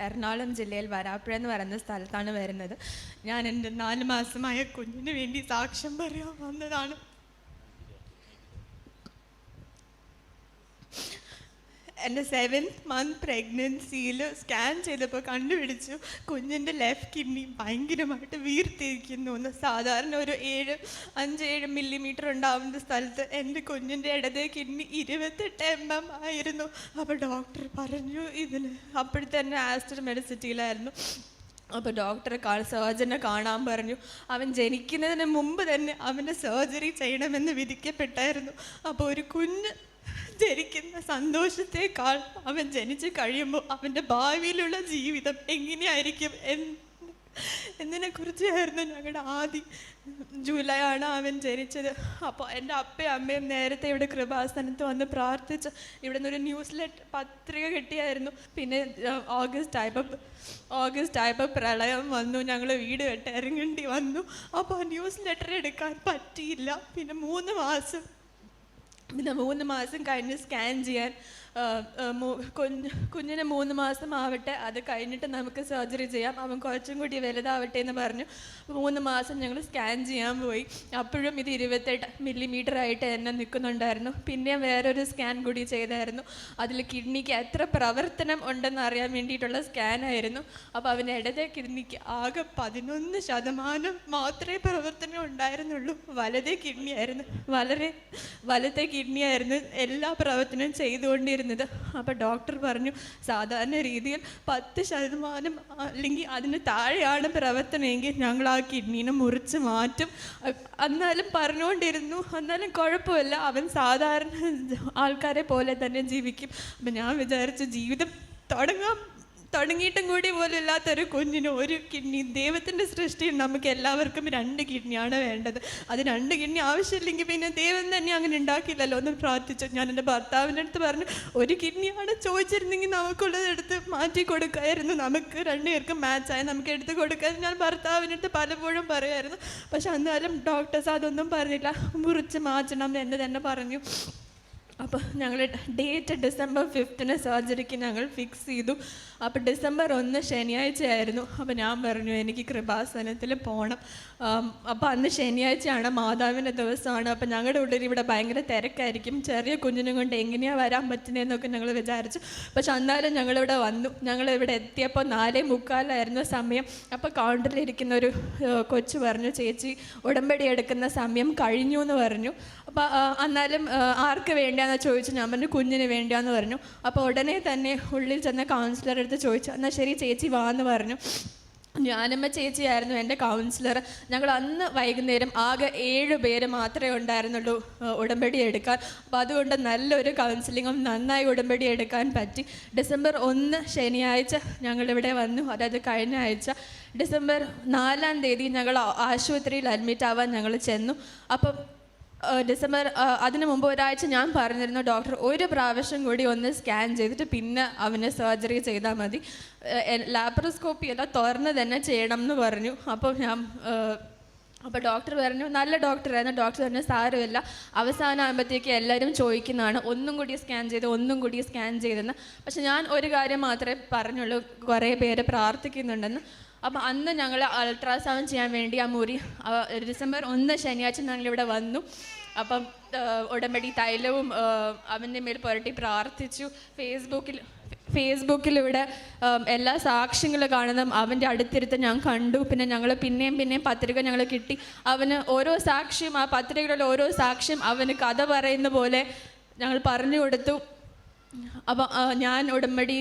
എറണാകുളം ജില്ലയിൽ വരാപ്പുഴ എന്ന് പറയുന്ന സ്ഥലത്താണ് വരുന്നത്. ഞാൻ എന്റെ നാല് മാസമായ കുഞ്ഞിന് വേണ്ടി സാക്ഷ്യം പറയാൻ വന്നതാണ്. എന്റെ സെവൻത് മന്ത് പ്രഗ്നൻസിയിൽ സ്കാൻ ചെയ്തപ്പോൾ കണ്ടുപിടിച്ചു കുഞ്ഞിന്റെ ലെഫ്റ്റ് കിഡ്നി ഭയങ്കരമായിട്ട് വീർത്തിരിക്കുന്നു എന്ന്. സാധാരണ ഒരു ഏഴ് അഞ്ച് ഏഴ് മില്ലിമീറ്റർ ഉണ്ടാവുന്ന സ്ഥലത്ത് എന്റെ കുഞ്ഞിന്റെ ഇടതേ കിഡ്നി ഇരുപത്തെട്ട് എം എം ആയിരുന്നു. അപ്പോൾ ഡോക്ടർ പറഞ്ഞു ഇതിന് അപ്പോഴത്തന്നെ ആസ്റ്റർ മെഡിസിറ്റിയിലായിരുന്നു അപ്പോൾ ഡോക്ടറെ കാ സർജനെ കാണാൻ പറഞ്ഞു അവൻ ജനിക്കുന്നതിന് മുമ്പ് തന്നെ അവന്റെ സർജറി ചെയ്യണമെന്ന് വിധിക്കപ്പെട്ടായിരുന്നു. അപ്പോൾ ഒരു കുഞ്ഞ് ജനിക്കുന്ന സന്തോഷത്തെക്കാൾ അവൻ ജനിച്ചു കഴിയുമ്പോൾ അവന്റെ ഭാവിയിലുള്ള ജീവിതം എങ്ങനെയായിരിക്കും എന്ന് എന്നതിനെ കുറിച്ചായിരുന്നു ഞങ്ങളുടെ ആദ്യം ജൂലൈ ആണ് അവൻ ജനിച്ചത്. അപ്പോൾ എന്റെ അപ്പയും അമ്മയും നേരത്തെ ഇവിടെ കൃപാസനത്ത് വന്ന് പ്രാർത്ഥിച്ച് ഇവിടെ നിന്നൊരു ന്യൂസ് ലെറ്റ് പത്രിക കിട്ടിയായിരുന്നു. പിന്നെ ഓഗസ്റ്റ് ആയപ്പോൾ ഓഗസ്റ്റ് ആയപ്പോൾ പ്രളയം വന്നു ഞങ്ങൾ വീട് വിട്ട് ഇറങ്ങേണ്ടി വന്നു. അപ്പോൾ ന്യൂസ് ലെറ്റർ എടുക്കാൻ പറ്റിയില്ല. പിന്നെ മൂന്ന് മാസം പിന്നെ മൂന്ന് മാസം കഴിഞ്ഞ് സ്കാൻ ചെയ്യാൻ കുഞ്ഞിന് മൂന്ന് മാസം ആവട്ടെ അത് കഴിഞ്ഞിട്ട് നമുക്ക് സർജറി ചെയ്യാം. അവൻ കുറച്ചും കൂടി വലുതാവട്ടെ എന്ന് പറഞ്ഞു. മൂന്ന് മാസം ഞങ്ങൾ സ്കാൻ ചെയ്യാൻ പോയി. അപ്പോഴും ഇത് ഇരുപത്തെട്ട് മില്ലിമീറ്റർ ആയിട്ട് എന്നെ നിൽക്കുന്നുണ്ടായിരുന്നു. പിന്നെ വേറൊരു സ്കാൻ കൂടി ചെയ്തായിരുന്നു. അതിൽ കിഡ്നിക്ക് എത്ര പ്രവർത്തനം ഉണ്ടെന്ന് അറിയാൻ വേണ്ടിയിട്ടുള്ള സ്കാൻ ആയിരുന്നു. അപ്പോൾ അവന്റെ ഇടത്തെ കിഡ്നിക്ക് ആകെ പതിനൊന്ന് ശതമാനം മാത്രമേ പ്രവർത്തനം ഉണ്ടായിരുന്നുള്ളൂ. വലതേ കിഡ്നി ആയിരുന്നു വളരെ വലത്തെ കിഡ്നി ആയിരുന്നു എല്ലാ പ്രവർത്തനവും ചെയ്തുകൊണ്ടിരുന്നത് അപ്പോൾ ഡോക്ടർ പറഞ്ഞു സാധാരണ രീതിയിൽ പത്ത് ശതമാനം അല്ലെങ്കിൽ അതിന് താഴെയാണ് പ്രവർത്തനമെങ്കിൽ ഞങ്ങൾ ആ കിഡ്നീനെ മുറിച്ച് മാറ്റും. എന്നാലും പറഞ്ഞുകൊണ്ടിരുന്നു. എന്നാലും കുഴപ്പമില്ല. അവൻ സാധാരണ ആൾക്കാരെ പോലെ തന്നെ ജീവിക്കും. അപ്പം ഞാൻ വിചാരിച്ചു ജീവിതം തുടങ്ങാം. തുടങ്ങിയിട്ടും കൂടി പോലും ഇല്ലാത്തൊരു കുഞ്ഞിന് ഒരു കിഡ്നി. ദൈവത്തിന്റെ സൃഷ്ടിയിൽ നമുക്ക് എല്ലാവർക്കും രണ്ട് കിഡ്നിയാണ് വേണ്ടത്. അത് രണ്ട് കിഡ്നി ആവശ്യമില്ലെങ്കിൽ പിന്നെ ദൈവം തന്നെ അങ്ങനെ ഉണ്ടാക്കില്ലല്ലോ എന്ന് പ്രാർത്ഥിച്ചു. ഞാൻ എന്റെ ഭർത്താവിന്റെ അടുത്ത് പറഞ്ഞു ഒരു കിഡ്നിയാണ് ചോദിച്ചിരുന്നെങ്കിൽ നമുക്കുള്ളത് എടുത്ത് മാറ്റി കൊടുക്കായിരുന്നു. നമുക്ക് രണ്ടുപേർക്കും മാച്ചായി നമുക്ക് എടുത്ത് കൊടുക്കാൻ ഞാൻ ഭർത്താവിന്റെ അടുത്ത് പലപ്പോഴും പറയുമായിരുന്നു പക്ഷെ അന്നാലും ഡോക്ടേഴ്സ് അതൊന്നും പറഞ്ഞില്ല. മുറിച്ച് മാറ്റണം എന്ന് തന്നെ പറഞ്ഞു. അപ്പോൾ ഞങ്ങൾ ഡേറ്റ് ഡിസംബർ ഫിഫ്റ്റിന് സർജറിക്ക് ഞങ്ങൾ ഫിക്സ് ചെയ്തു. അപ്പോൾ ഡിസംബർ ഒന്ന് ശനിയാഴ്ചയായിരുന്നു. അപ്പോൾ ഞാൻ പറഞ്ഞു എനിക്ക് കൃപാസനത്തിൽ പോകണം അപ്പോൾ അന്ന് ശനിയാഴ്ചയാണ് മാതാവിന്റെ ദിവസമാണ്. അപ്പോൾ ഞങ്ങളുടെ ഉള്ളിൽ ഇവിടെ ഭയങ്കര തിരക്കായിരിക്കും. ചെറിയ കുഞ്ഞിനും കൊണ്ട് എങ്ങനെയാണ് വരാൻ പറ്റുന്നതെന്നൊക്കെ ഞങ്ങൾ വിചാരിച്ചു. പക്ഷെ എന്നാലും ഞങ്ങളിവിടെ വന്നു. ഞങ്ങൾ ഞങ്ങളിവിടെ എത്തിയപ്പോൾ നാലേ മുക്കാലായിരുന്നു സമയം. അപ്പോൾ കൗണ്ടറിലിരിക്കുന്ന ഒരു കൊച്ചു പറഞ്ഞു ചേച്ചി ഉടമ്പടി എടുക്കുന്ന സമയം കഴിഞ്ഞു എന്ന് പറഞ്ഞു അപ്പോൾ അന്നാലും ആർക്ക് ആർക്ക് വേണ്ടിയാന്ന് ചോദിച്ചു. ഞാൻ പറഞ്ഞു കുഞ്ഞിന് വേണ്ടിയാന്ന് പറഞ്ഞു. അപ്പോൾ ഉടനെ തന്നെ ഉള്ളിൽ ചെന്ന കൗൺസിലർ എടുത്ത് ചോദിച്ചു. എന്നാൽ ശരി ചേച്ചി വാ എന്ന് പറഞ്ഞു. ഞാനമ്മ ചേച്ചിയായിരുന്നു എന്റെ കൗൺസിലർ ഞങ്ങൾ അന്ന് വൈകുന്നേരം ആകെ ഏഴ് പേര് മാത്രമേ ഉണ്ടായിരുന്നുള്ളൂ ഉടമ്പടി എടുക്കാൻ. അപ്പോൾ അതുകൊണ്ട് നല്ലൊരു കൗൺസിലിങ്ങും നന്നായി ഉടമ്പടി എടുക്കാൻ പറ്റി. ഡിസംബർ ഒന്ന് ശനിയാഴ്ച ഞങ്ങളിവിടെ വന്നു. അതായത് കഴിഞ്ഞ ആഴ്ച ഡിസംബർ നാലാം തീയതി ഞങ്ങൾ ആശുപത്രിയിൽ അഡ്മിറ്റ് ആവാൻ ഞങ്ങൾ ചെന്നു. അപ്പം ഡിസംബർ അതിനു മുമ്പ് ഒരാഴ്ച ഞാൻ പറഞ്ഞിരുന്നു ഡോക്ടർ ഒരു പ്രാവശ്യം കൂടി ഒന്ന് സ്കാൻ ചെയ്തിട്ട് പിന്നെ അവന് സർജറി ചെയ്താൽ മതി. ലാപ്രോസ്കോപ്പി അല്ല തുറന്ന് തന്നെ ചെയ്യണം എന്ന് പറഞ്ഞു. അപ്പോൾ ഞാൻ അപ്പോൾ ഡോക്ടർ പറഞ്ഞു നല്ല ഡോക്ടറായിരുന്നു ഡോക്ടർ പറഞ്ഞു സാരമില്ല. അവസാനം ആകുമ്പോഴത്തേക്ക് എല്ലാവരും ചോദിക്കുന്നതാണ്. ഒന്നും കൂടി സ്കാൻ ചെയ്ത് ഒന്നും കൂടി സ്കാൻ ചെയ്തെന്ന്. പക്ഷെ ഞാൻ ഒരു കാര്യം മാത്രമേ പറഞ്ഞുള്ളൂ. കുറേ പേര് പ്രാർത്ഥിക്കുന്നുണ്ടെന്ന്. അപ്പോൾ അന്ന് ഞങ്ങൾ അൾട്രാസൗണ്ട് ചെയ്യാൻ വേണ്ടി ആ മുറി ഡിസംബർ ഒന്ന് ശനിയാഴ്ച ഞങ്ങളിവിടെ വന്നു. അപ്പം ഉടമ്പടി തൈലവും അവന്റെ മേൽ പുരട്ടി പ്രാർത്ഥിച്ചു. ഫേസ്ബുക്കിൽ ഫേസ്ബുക്കിലൂടെ എല്ലാ സാക്ഷ്യങ്ങൾ കാണുന്നതും അവന്റെ അടുത്തിരുത്ത് ഞാൻ കണ്ടു. പിന്നെ ഞങ്ങൾ പിന്നെയും പിന്നെയും പത്രിക ഞങ്ങൾ കിട്ടി. അവന് ഓരോ സാക്ഷ്യം ആ പത്രികയിലുള്ള ഓരോ സാക്ഷ്യം അവന് കഥ പറയുന്ന പോലെ ഞങ്ങൾ പറഞ്ഞു കൊടുത്തു. അപ്പം ഞാൻ ഉടമ്പടി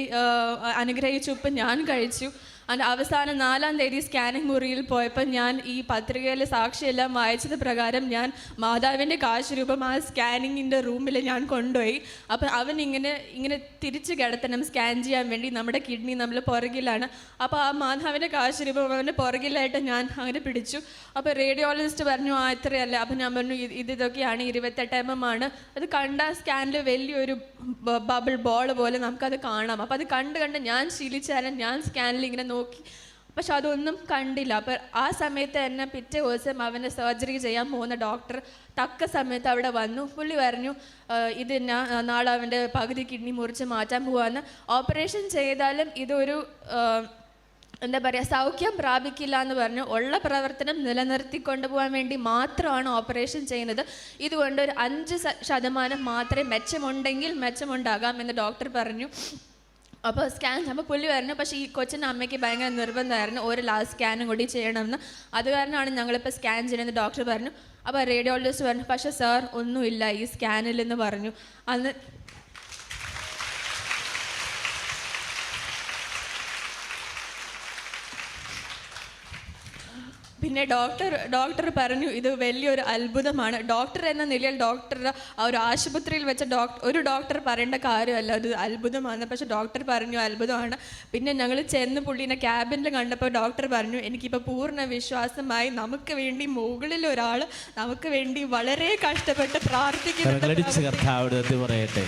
അനുഗ്രഹിച്ചു. ഇപ്പം ഞാൻ കഴിച്ചു. അതിന്റെ അവസാനം നാലാം തീയതി സ്കാനിങ് മുറിയിൽ പോയപ്പോൾ ഞാൻ ഈ പത്രികയിലെ സാക്ഷിയെല്ലാം വായിച്ചത് പ്രകാരം ഞാൻ മാതാവിന്റെ കാശ് രൂപം ആ സ്കാനിങ്ങിന്റെ റൂമിൽ ഞാൻ കൊണ്ടുപോയി. അപ്പം അവൻ ഇങ്ങനെ ഇങ്ങനെ തിരിച്ച് കിടത്തണം സ്കാൻ ചെയ്യാൻ വേണ്ടി നമ്മുടെ കിഡ്നി നമ്മൾ പുറകിലാണ്. അപ്പോൾ ആ മാതാവിന്റെ കാശ് രൂപം അവന്റെ പുറകിലായിട്ട് ഞാൻ അങ്ങനെ പിടിച്ചു. അപ്പോൾ റേഡിയോളജിസ്റ്റ് പറഞ്ഞു ആ ഇത്രയല്ല. അപ്പം ഞാൻ പറഞ്ഞു ഇത് ഇതൊക്കെയാണ് ഇരുപത്തെട്ട് എം എം ആണ്. അത് കണ്ട സ്കാനിൽ വലിയൊരു ബബിൾ ബോൾ പോലെ നമുക്കത് കാണാം. അപ്പോൾ അത് കണ്ട് കണ്ട് ഞാൻ ശീലിച്ചാലും ഞാൻ സ്കാനിൽ ഇങ്ങനെ നോക്കി. പക്ഷെ അതൊന്നും കണ്ടില്ല. അപ്പം ആ സമയത്ത് തന്നെ പിറ്റേ ദിവസം അവന്റെ സർജറി ചെയ്യാൻ പോകുന്ന ഡോക്ടർ തക്ക സമയത്ത് അവിടെ വന്നു. പുള്ളി പറഞ്ഞു ഇത് നാളെ അവന്റെ പകുതി കിഡ്നി മുറിച്ച് മാറ്റാൻ പോവാന്ന്. ഓപ്പറേഷൻ ചെയ്താലും ഇതൊരു എന്താ പറയുക സൗഖ്യം പ്രാപിക്കില്ല എന്ന് പറഞ്ഞ് ഉള്ള പ്രവർത്തനം നിലനിർത്തി കൊണ്ടുപോകാൻ വേണ്ടി മാത്രമാണ് ഓപ്പറേഷൻ ചെയ്യുന്നത്. ഇതുകൊണ്ട് ഒരു അഞ്ച് ശതമാനം മാത്രമേ മെച്ചമുണ്ടെങ്കിൽ മെച്ചമുണ്ടാകാം എന്ന് ഡോക്ടർ പറഞ്ഞു. അപ്പോൾ സ്കാൻ അപ്പോൾ പുള്ളി പറഞ്ഞു പക്ഷേ ഈ കൊച്ചിന്റെ അമ്മയ്ക്ക് ഭയങ്കര നിർബന്ധമായിരുന്നു ഒരു ലാസ്റ്റ് സ്കാനും കൂടി ചെയ്യണമെന്ന്. അത് കാരണമാണ് ഞങ്ങളിപ്പോൾ സ്കാൻ ചെയ്യണമെന്ന് ഡോക്ടർ പറഞ്ഞു. അപ്പോൾ റേഡിയോളജിസ്റ്റ് പറഞ്ഞു പക്ഷേ സാർ ഒന്നുമില്ല ഈ സ്കാനിൽ എന്ന് പറഞ്ഞു. അന്ന് പിന്നെ ഡോക്ടർ ഡോക്ടർ പറഞ്ഞു ഇത് വലിയൊരു അത്ഭുതമാണ്. ഡോക്ടർ എന്ന നിലയിൽ ഡോക്ടർ ആ ഒരു ആശുപത്രിയിൽ വെച്ച ഡോക്ടർ ഒരു ഡോക്ടർ പറയേണ്ട കാര്യമല്ല. ഒരു അത്ഭുതമാണ്. പക്ഷെ ഡോക്ടർ പറഞ്ഞു അത്ഭുതമാണ്. പിന്നെ ഞങ്ങൾ ചെന്ന് പുള്ളീനെ ക്യാബിനിൽ കണ്ടപ്പോൾ ഡോക്ടർ പറഞ്ഞു എനിക്കിപ്പോൾ പൂർണ വിശ്വാസമായി നമുക്ക് വേണ്ടി മുകളിൽ ഒരാൾ നമുക്ക് വേണ്ടി വളരെ കഷ്ടപ്പെട്ട് പ്രാർത്ഥിക്കുന്നു പറയട്ടെ.